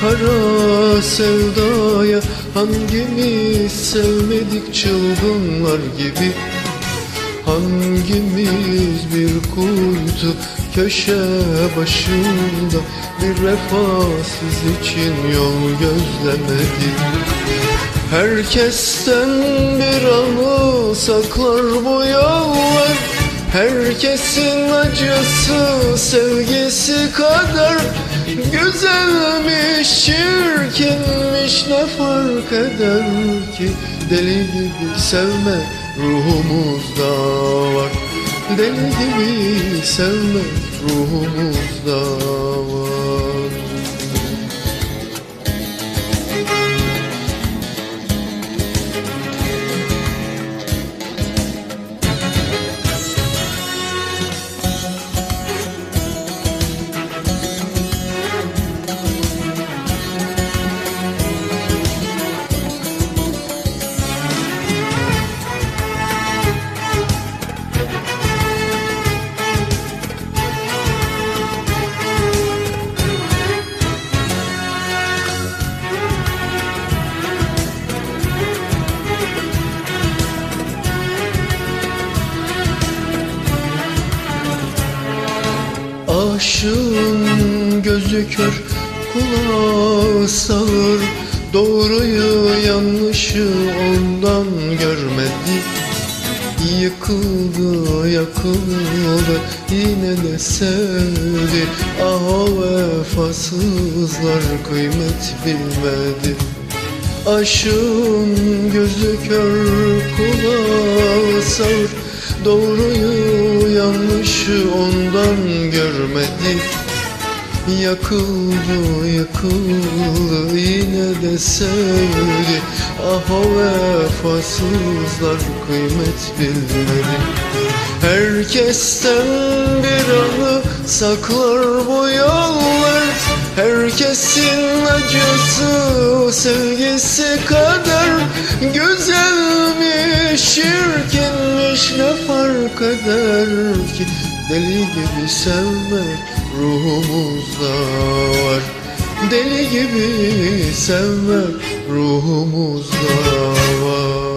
kara sevdaya Hangimiz sevmedik çılgınlar gibi? Hangimiz bir kuytu köşe başında Bir vefasız için yol gözlemedik Herkesten bir anı saklar bu yollar Herkesin acısı sevgisi kadar Güzelmiş çirkinmiş ne fark eder ki? Deli gibi sevmek ruhumuzda var. Deli gibi sevmek ruhumuzda var Aşığın gözü kör kulağı sağır. Doğruyu yanlışı ondan görmedi. Yıkıldı yakıldı yine de sevdi. Ah o vefasızlar kıymet bilmedi. Aşığın gözü kör kulağı sağır. Doğruyu yanlışı ondan görmedi. Yakıldı yıkıldı yine de sevdi. Ah o vefasızlar kıymet bilmedi. Herkesten bir anı saklar bu yollar. Herkesin acısı sevgisi kadar eder ki Deli gibi sevmek ruhumuzda var. Deli gibi sevmek ruhumuzda var